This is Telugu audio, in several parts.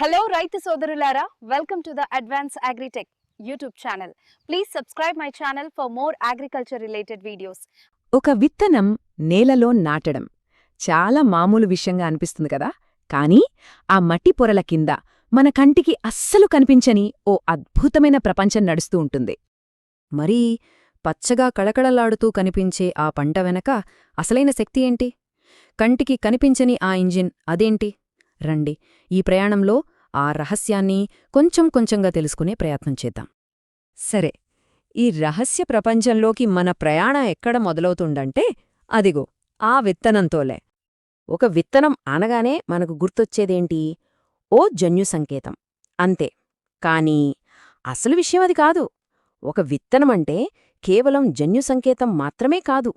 హలో రైతు సోదరులారా welcome to the advance agritech YouTube channel please subscribe my channel for more agriculture related videos ఒక విత్తనం నేలలో నాటడం చాలా మామూలు విషయంగా అనిపిస్తుంది కదా? కానీ ఆ మట్టి పొరల కింద మన కంటికి అస్సలు కనిపించని ఓ అద్భుతమైన ప్రపంచం నడుస్తూ ఉంటుంది. మరీ పచ్చగా కళకళలాడుతూ కనిపించే ఆ పంట వెనక అసలైన శక్తి ఏంటి? కంటికి కనిపించని ఆ ఇంజిన్ అదేంటి? రండి ఈ ప్రయాణంలో ఆ రహస్యాన్ని కొంచెం కొంచెంగా తెలుసుకునే ప్రయత్నం చేద్దాం. సరే ఈ రహస్య ప్రపంచంలోకి మన ప్రయాణం ఎక్కడ మొదలవుతుందంటే అదిగో ఆ విత్తనంతోలే. ఒక విత్తనం అనగానే మనకు గుర్తొచ్చేదేంటి? ఓ జన్యు సంకేతం. అంతే. కానీ అసలు విషయం అది కాదు. ఒక విత్తనమంటే కేవలం జన్యు సంకేతం మాత్రమే కాదు.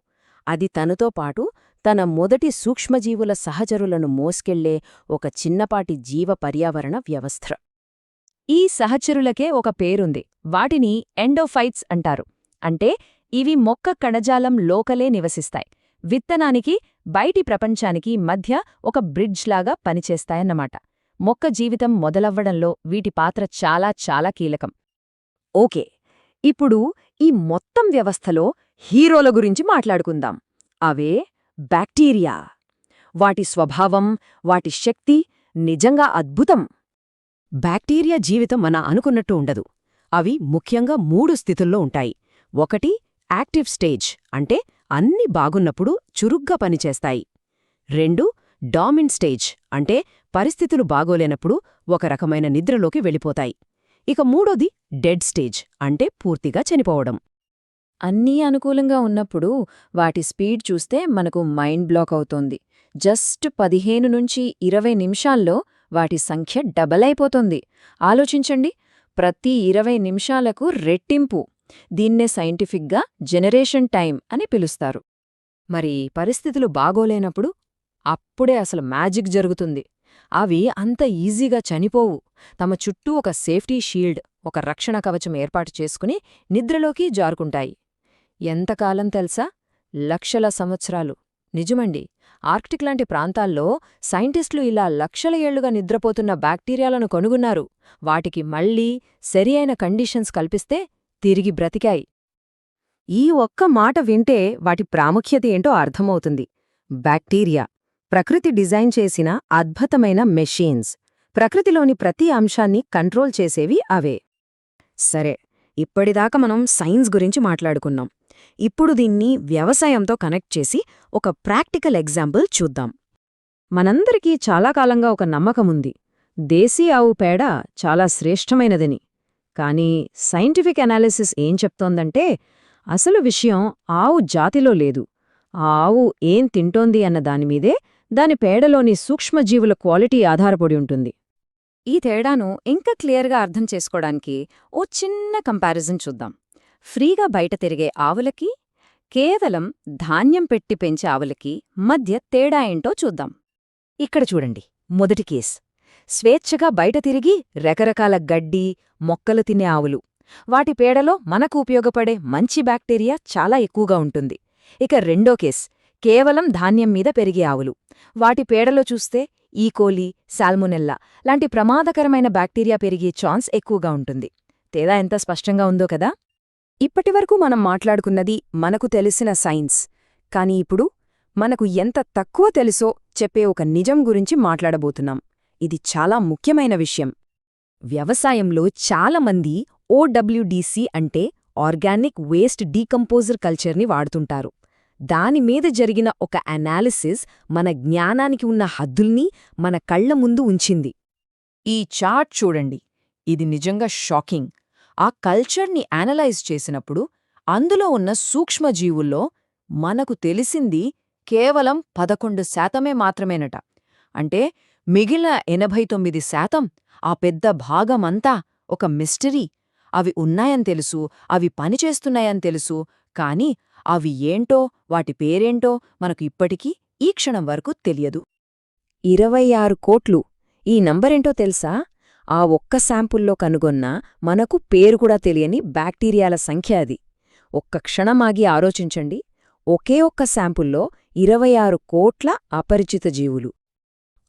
అది తనతో పాటు తన మొదటి సూక్ష్మజీవుల సహచరులను మోసుకెళ్ళే ఒక చిన్నపాటి జీవ పర్యావరణ వ్యవస్థ. ఈ సహచరులకే ఒక పేరుంది. వాటిని ఎండోఫైట్స్ అంటారు. అంటే ఇవి మొక్క కణజాలం లోకలే నివసిస్తాయి. విత్తనానికి బయటి ప్రపంచానికి మధ్య ఒక బ్రిడ్జ్లాగా పనిచేస్తాయన్నమాట. మొక్క జీవితం మొదలవ్వడంలో వీటి పాత్ర చాలా చాలా కీలకం. ఓకే ఇప్పుడు ఈ మొత్తం వ్యవస్థలో హీరోల గురించి మాట్లాడుకుందాం. అవే బ్యాక్టీరియా. వాటి స్వభావం వాటి శక్తి నిజంగా అద్భుతం. బ్యాక్టీరియా జీవితం మన అనుకున్నట్టు ఉండదు. అవి ముఖ్యంగా మూడు స్థితుల్లో ఉంటాయి. ఒకటి యాక్టివ్ స్టేజ్ అంటే అన్ని బాగున్నప్పుడు చురుగ్గా పనిచేస్తాయి. రెండు డామిన్ స్టేజ్ అంటే పరిస్థితులు బాగోలేనప్పుడు ఒక రకమైన నిద్రలోకి వెళ్ళిపోతాయి. ఇక మూడోది డెడ్ స్టేజ్ అంటే పూర్తిగా చనిపోవడం. అన్నీ అనుకూలంగా ఉన్నప్పుడు వాటి స్పీడ్ చూస్తే మనకు మైండ్ బ్లాక్ అవుతోంది. జస్ట్ పదిహేను నుంచి ఇరవై నిమిషాల్లో వాటి సంఖ్య డబల్ అయిపోతుంది. ఆలోచించండి ప్రతి ఇరవై నిమిషాలకు రెట్టింపు దీన్నే సైంటిఫిక్గా జనరేషన్ టైం అని పిలుస్తారు. మరి పరిస్థితులు బాగోలేనప్పుడు అప్పుడే అసలు మ్యాజిక్ జరుగుతుంది. అవి అంత ఈజీగా చనిపోవు. తమ చుట్టూ ఒక సేఫ్టీ షీల్డ్ ఒక రక్షణ కవచం ఏర్పాటు చేసుకుని నిద్రలోకి జారుకుంటాయి. ఎంతకాలం తెలుసా? లక్షల సంవత్సరాలు. నిజమండి ఆర్క్టిక్ లాంటి ప్రాంతాల్లో సైంటిస్టులు ఇలా లక్షల ఏళ్ళుగా నిద్రపోతున్న బ్యాక్టీరియాలను కనుగొన్నారు. వాటికి మళ్ళీ సరియైన కండిషన్స్ కల్పిస్తే తిరిగి బ్రతికాయి. ఈ ఒక్క మాట వింటే వాటి ప్రాముఖ్యత ఏంటో అర్థమవుతుంది. బ్యాక్టీరియా ప్రకృతి డిజైన్ చేసిన అద్భుతమైన మెషీన్స్. ప్రకృతిలోని ప్రతి అంశాన్ని కంట్రోల్ చేసేవి అవే. సరే ఇప్పటిదాకా మనం సైన్స్ గురించి మాట్లాడుకున్నాం. ఇప్పుడు దీన్ని వ్యవసాయంతో కనెక్ట్ చేసి ఒక ప్రాక్టికల్ ఎగ్జాంపుల్ చూద్దాం. మనందరికీ చాలా కాలంగా ఒక నమ్మకముంది దేశీ ఆవు పేడ చాలా శ్రేష్టమైనదని. కానీ సైంటిఫిక్ అనాలిసిస్ ఏం చెప్తోందంటే అసలు విషయం ఆవు జాతిలో లేదు. ఆ ఆవు ఏం తింటోంది అన్న దానిమీదే దాని పేడలోని సూక్ష్మజీవుల క్వాలిటీ ఆధారపడి ఉంటుంది. ఈ తేడాను ఇంకా క్లియర్గా అర్థం చేసుకోవడానికి ఓ చిన్న కంపారిజన్ చూద్దాం. ఫ్రీగా బయట తిరిగే ఆవులకి కేవలం ధాన్యం పెట్టి పెంచే ఆవులకి మధ్య తేడా ఏంటో చూద్దాం. ఇక్కడ చూడండి మొదటి కేస్. స్వేచ్ఛగా బయట తిరిగి రకరకాల గడ్డి మొక్కలు తినే ఆవులు. వాటి పేడలో మనకు ఉపయోగపడే మంచి బ్యాక్టీరియా చాలా ఎక్కువగా ఉంటుంది. ఇక రెండో కేస్ కేవలం ధాన్యం మీద పెరిగే ఆవులు. వాటి పేడలో చూస్తే ఈకోలీ సాల్మొనెల్లా లాంటి ప్రమాదకరమైన బ్యాక్టీరియా పెరిగే ఛాన్స్ ఎక్కువగా ఉంటుంది. తేడా ఎంత స్పష్టంగా ఉందో కదా? ఇప్పటివరకు మనం మాట్లాడుకున్నది మనకు తెలిసిన సైన్స్. కాని ఇప్పుడు మనకు ఎంత తక్కువ తెలుసో చెప్పే ఒక నిజం గురించి మాట్లాడబోతున్నాం. ఇది చాలా ముఖ్యమైన విషయం. వ్యవసాయంలో చాలామంది ఓడబ్ల్యూడిసి అంటే ఆర్గానిక్ వేస్ట్ డీకంపోజర్ కల్చర్ని వాడుతుంటారు. దానిమీద జరిగిన ఒక అనాలిసిస్ మన జ్ఞానానికి ఉన్న హద్దుల్ని మన కళ్ళ ముందు ఉంచింది. ఈ చార్ట్ చూడండి. ఇది నిజంగా షాకింగ్. ఆ కల్చర్ని అనలైజ్ చేసినప్పుడు అందులో ఉన్న సూక్ష్మజీవుల్లో మనకు తెలిసింది కేవలం పదకొండు శాతమే మాత్రమేనట. అంటే మిగిలిన ఎనభై తొమ్మిది శాతం ఆ పెద్ద భాగమంతా ఒక మిస్టరీ. అవి ఉన్నాయని తెలుసు అవి పనిచేస్తున్నాయని తెలుసు కాని అవి ఏంటో వాటి పేరేంటో మనకు ఇప్పటికీ ఈ క్షణం వరకు తెలియదు. ఇరవై ఆరు కోట్లు. ఈ నంబరేంటో తెలుసా? ఆ ఒక్క శాంపుల్లో కనుగొన్న మనకు పేరు కూడా తెలియని బ్యాక్టీరియాల సంఖ్య అది. ఒక్క క్షణమాగి ఆలోచించండి. ఒకే ఒక్క శాంపుల్లో ఇరవై ఆరు కోట్ల అపరిచిత జీవులు.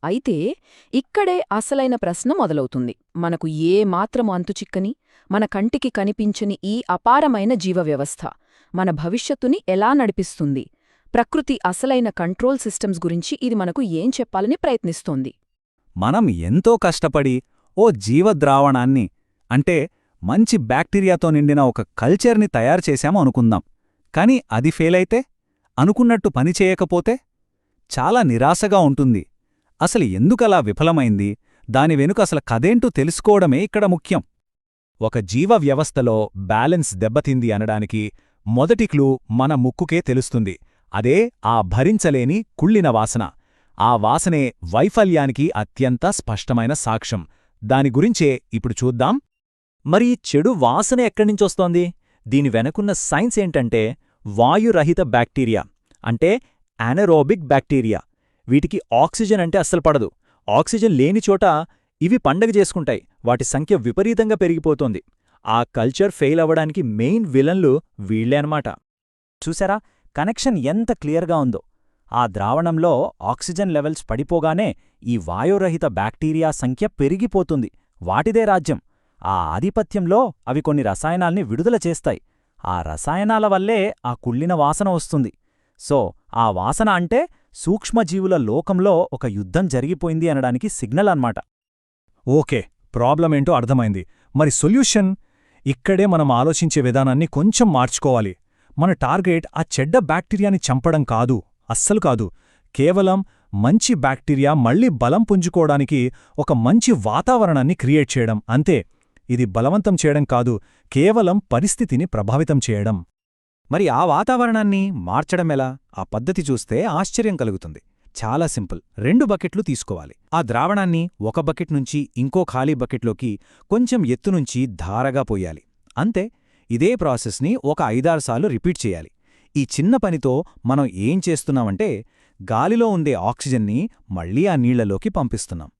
అయితే ఇక్కడే అసలైన ప్రశ్న మొదలవుతుంది. మనకు ఏ మాత్రము అంతుచిక్కని మన కంటికి కనిపించని ఈ అపారమైన జీవవ్యవస్థ మన భవిష్యత్తుని ఎలా నడిపిస్తుంది? ప్రకృతి అసలైన కంట్రోల్ సిస్టమ్స్ గురించి ఇది మనకు ఏం చెప్పాలని ప్రయత్నిస్తోంది? మనం ఎంతో కష్టపడి ఓ జీవద్రావణాన్ని అంటే మంచి బ్యాక్టీరియాతో నిండిన ఒక కల్చర్ని తయారు చేశాము అనుకుందాం. కాని అది ఫెయిలైతే అనుకున్నట్టు పనిచేయకపోతే చాలా నిరాశగా ఉంటుంది. అసలు ఎందుకలా విఫలమైంది? దాని వెనుక అసలు కదేంటూ తెలుసుకోవడమే ఇక్కడ ముఖ్యం. ఒక జీవ వ్యవస్థలో బ్యాలెన్స్ దెబ్బతింది అనడానికి మొదటి క్లూ మన ముక్కుకే తెలుస్తుంది. అదే ఆ భరించలేని కుళ్ళిన వాసన. ఆ వాసనే వైఫల్యానికి అత్యంత స్పష్టమైన సాక్ష్యం. దాని గురించే ఇప్పుడు చూద్దాం. మరి చెడు వాసన ఎక్కడ్నించొస్తోంది దీని వెనకున్న సైన్స్ ఏంటంటే వాయురహిత బ్యాక్టీరియా అంటే యానరోబిక్ బ్యాక్టీరియా వీటికి ఆక్సిజన్ అంటే అస్సలు పడదు. ఆక్సిజన్ లేని చోట ఇవి పండగ చేసుకుంటాయి. వాటి సంఖ్య విపరీతంగా పెరిగిపోతోంది. ఆ కల్చర్ ఫెయిల్ అవ్వడానికి మెయిన్ విలన్లు వీళ్ళే అన్నమాట. చూసారా? కనెక్షన్ ఎంత క్లియర్గా ఉందో. ఆ ద్రావణంలో ఆక్సిజన్ లెవెల్స్ పడిపోగానే ఈ వాయురహిత బ్యాక్టీరియా సంఖ్య పెరిగిపోతుంది. వాటిదే రాజ్యం. ఆ ఆధిపత్యంలో అవి కొన్ని రసాయనాల్ని విడుదల చేస్తాయి. ఆ రసాయనాల వల్లే ఆ కుళ్ళిన వాసన వస్తుంది. సో ఆ వాసన అంటే సూక్ష్మజీవుల లోకంలో ఒక యుద్ధం జరిగిపోయింది అనడానికి సిగ్నల్ అన్నమాట. ఓకే ప్రాబ్లమేంటో అర్థమైంది. మరి సొల్యూషన్? ఇక్కడే మనం ఆలోచించే విధానాన్ని కొంచెం మార్చుకోవాలి. మన టార్గెట్ ఆ చెడ్డ బ్యాక్టీరియాని చంపడం కాదు. అస్సలు కాదు. కేవలం మంచి బ్యాక్టీరియా మళ్ళీ బలం పుంజుకోవడానికి ఒక మంచి వాతావరణాన్ని క్రియేట్ చేయడం. అంతే. ఇది బలవంతం చేయడం కాదు కేవలం పరిస్థితిని ప్రభావితం చేయడం. మరి ఆ వాతావరణాన్ని మార్చడమెలా ఆ పద్ధతి చూస్తే ఆశ్చర్యం కలుగుతుంది. చాలా సింపుల్. రెండు బకెట్లు తీసుకోవాలి. ఆ ద్రావణాన్ని ఒక బకెట్ నుంచి ఇంకో ఖాళీ బకెట్లోకి కొంచెం ఎత్తునుంచి ధారగా పోయాలి. అంతే. ఇదే ప్రాసెస్ని ఒక ఐదారుసార్లు రిపీట్ చేయాలి. ఈ చిన్న పనితో మనం ఏం చేస్తున్నామంటే గాలిలో ఉండే ఆక్సిజన్ని మళ్ళీ ఆ నీళ్ళలోకి పంపిస్తున్నాం.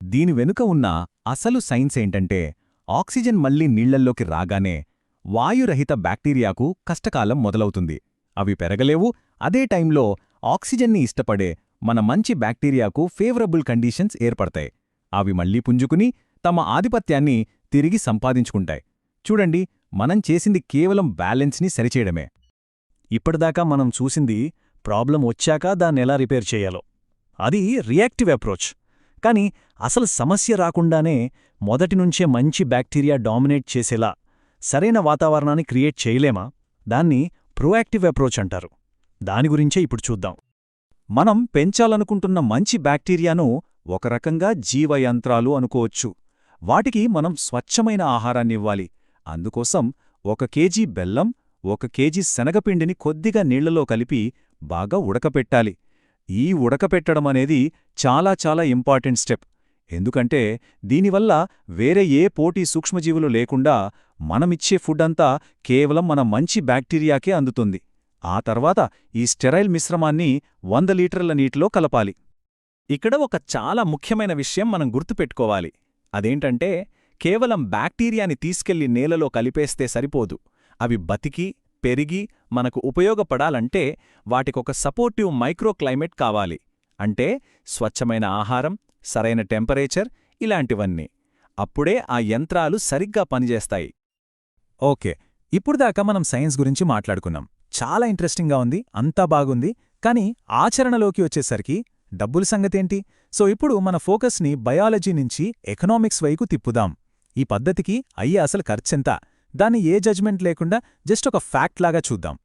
దీని వెనుక ఉన్న అసలు సైన్స్ ఏంటంటే ఆక్సిజన్ మళ్ళీ నీళ్ళల్లోకి రాగానే వాయురహిత బ్యాక్టీరియాకు కష్టకాలం మొదలవుతుంది. అవి పెరగలేవు అదే టైంలో ఆక్సిజన్ని ఇష్టపడే మన మంచి బ్యాక్టీరియాకు ఫేవరబుల్ కండీషన్స్ ఏర్పడతాయి. అవి మళ్ళీ పుంజుకుని తమ ఆధిపత్యాన్ని తిరిగి సంపాదించుకుంటాయి. చూడండి మనం చేసింది కేవలం బ్యాలెన్స్ని సరిచేయడమే. ఇప్పటిదాకా మనం చూసింది ప్రాబ్లం వచ్చాక దాన్నెలా రిపేర్ చేయాలో. అది రియాక్టివ్ అప్రోచ్. కానీ అసలు సమస్య రాకుండానే మొదటి నుంచే మంచి బ్యాక్టీరియా డామినేట్ చేసేలా సరైన వాతావరణాన్ని క్రియేట్ చేయలేమా? దాన్ని ప్రోయాక్టివ్ అప్రోచ్ అంటారు. దాని గురించే ఇప్పుడు చూద్దాం. మనం పెంచాలనుకుంటున్న మంచి బ్యాక్టీరియాను ఒక రకంగా జీవయంత్రాలు అనుకోవచ్చు. వాటికి మనం స్వచ్ఛమైన ఆహారాన్నివ్వాలి అందుకోసం ఒక కేజీ బెల్లం ఒక కేజీ శనగపిండిని కొద్దిగా నీళ్ళలో కలిపి బాగా ఉడకపెట్టాలి. ఈ ఉడకపెట్టడమనేది చాలా చాలా ఇంపార్టెంట్ స్టెప్. ఎందుకంటే దీనివల్ల వేరే ఏ పోటీ సూక్ష్మజీవులు లేకుండా మనమిచ్చే ఫుడ్ అంతా కేవలం మన మంచి బ్యాక్టీరియాకే అందుతుంది. ఆ తర్వాత ఈ స్టెరైల్ మిశ్రమాన్ని వంద లీటర్ల నీటిలో కలపాలి. ఇక్కడ ఒక చాలా ముఖ్యమైన విషయం మనం గుర్తుపెట్టుకోవాలి. అదేంటంటే కేవలం బ్యాక్టీరియాని తీసుకెళ్ళి నేలలో కలిపేస్తే సరిపోదు. అవి బతికి పెరిగి మనకు ఉపయోగపడాలంటే వాటికొక సపోర్టివ్ మైక్రోక్లైమేట్ కావాలి. అంటే స్వచ్ఛమైన ఆహారం సరైన టెంపరేచర్ ఇలాంటివన్నీ. అప్పుడే ఆ యంత్రాలు సరిగ్గా పనిచేస్తాయి. ఓకే ఇప్పుడు దాకా మనం సైన్స్ గురించి మాట్లాడుకున్నాం. చాలా ఇంట్రెస్టింగ్గా ఉంది అంతా బాగుంది కానీ ఆచరణలోకి వచ్చేసరికి డబ్బుల సంగతేంటి? సో ఇప్పుడు మన ఫోకస్ని బయాలజీ నుంచి ఎకనామిక్స్ వైపు తిప్పుదాం. ఈ పద్ధతికి అయ్యే అసలు ఖర్చెంత? దాన్ని ఏ జడ్జ్మెంట్ లేకుండా జస్ట్ ఒక ఫ్యాక్ట్ లాగా చూద్దాం.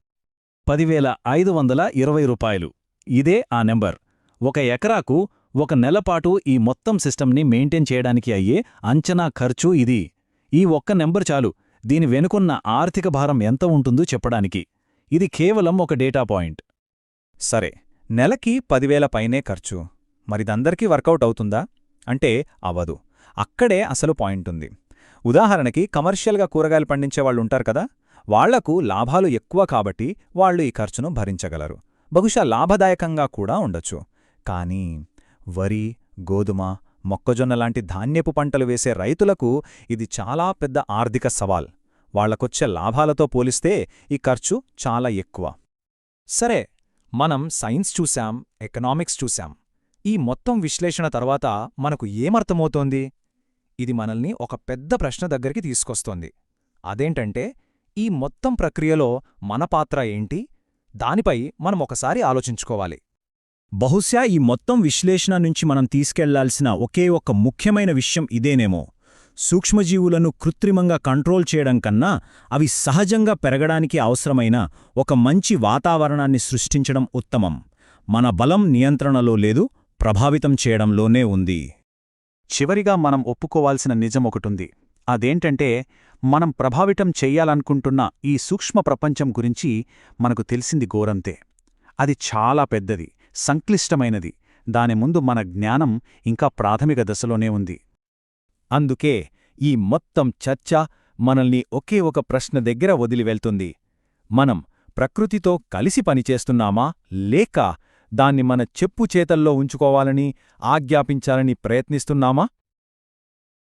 పదివేల ఐదు వందల ఇరవై రూపాయలు. ఇదే ఆ నెంబర్. ఒక ఎకరాకు ఒక నెలపాటు ఈ మొత్తం సిస్టమ్ని మెయింటైన్ చేయడానికి అయ్యే అంచనా ఖర్చు ఇది. ఈ ఒక్క నెంబర్ చాలు. దీని వెనుకున్న ఆర్థిక భారం ఎంత ఉంటుందో చెప్పడానికి. ఇది కేవలం ఒక డేటా పాయింట్ సరే నెలకి పదివేల పైనే ఖర్చు. మరిదందరికీ వర్కౌట్ అవుతుందా? అంటే అవదు. అక్కడే అసలు పాయింట్ ఉంది. ఉదాహరణకి కమర్షియల్గా కూరగాయలు పండించేవాళ్ళు ఉంటారు కదా వాళ్ళకు లాభాలు ఎక్కువ కాబట్టి వాళ్ళు ఈ ఖర్చును భరించగలరు. బహుశా లాభదాయకంగా కూడా ఉండొచ్చు. కానీ వరి గోధుమ మొక్కజొన్న లాంటి ధాన్యపు పంటలు వేసే రైతులకు ఇది చాలా పెద్ద ఆర్థిక సవాల్. వాళ్ళకొచ్చే లాభాలతో పోలిస్తే ఈ ఖర్చు చాలా ఎక్కువ. సరే మనం సైన్స్ చూశాం ఎకనామిక్స్ చూశాం. ఈ మొత్తం విశ్లేషణ తర్వాత మనకు ఏమర్థమవుతోంది? ఇది మనల్ని ఒక పెద్ద ప్రశ్న దగ్గరికి తీసుకొస్తోంది. అదేంటంటే ఈ మొత్తం ప్రక్రియలో మన పాత్ర ఏంటి? దానిపై మనం ఒకసారి ఆలోచించుకోవాలి. బహుశా ఈ మొత్తం విశ్లేషణ నుంచి మనం తీసుకెళ్ళాల్సిన ఒకే ఒక్క ముఖ్యమైన విషయం ఇదేనేమో. సూక్ష్మజీవులను కృత్రిమంగా కంట్రోల్ చేయడం కన్నా అవి సహజంగా పెరగడానికి అవసరమైన ఒక మంచి వాతావరణాన్ని సృష్టించడం ఉత్తమం. మన బలం నియంత్రణలో లేదు ప్రభావితం చేయడంలోనే ఉంది. చివరిగా మనం ఒప్పుకోవాల్సిన నిజమొకటుంది. అదేంటంటే మనం ప్రభావితం చెయ్యాలనుకుంటున్న ఈ సూక్ష్మ ప్రపంచం గురించి మనకు తెలిసింది ఘోరంతే. అది చాలా పెద్దది సంక్లిష్టమైనది. దాని ముందు మన జ్ఞానం ఇంకా ప్రాథమిక దశలోనే ఉంది. అందుకే ఈ మొత్తం చర్చ మనల్ని ఒకే ఒక ప్రశ్న దగ్గర వదిలివెళ్తుంది. మనం ప్రకృతితో కలిసి పనిచేస్తున్నామా లేక దాన్ని మన చెప్పు చేతల్లో ఉంచుకోవాలని ఆజ్ఞాపించాలని ప్రయత్నిస్తున్నామా?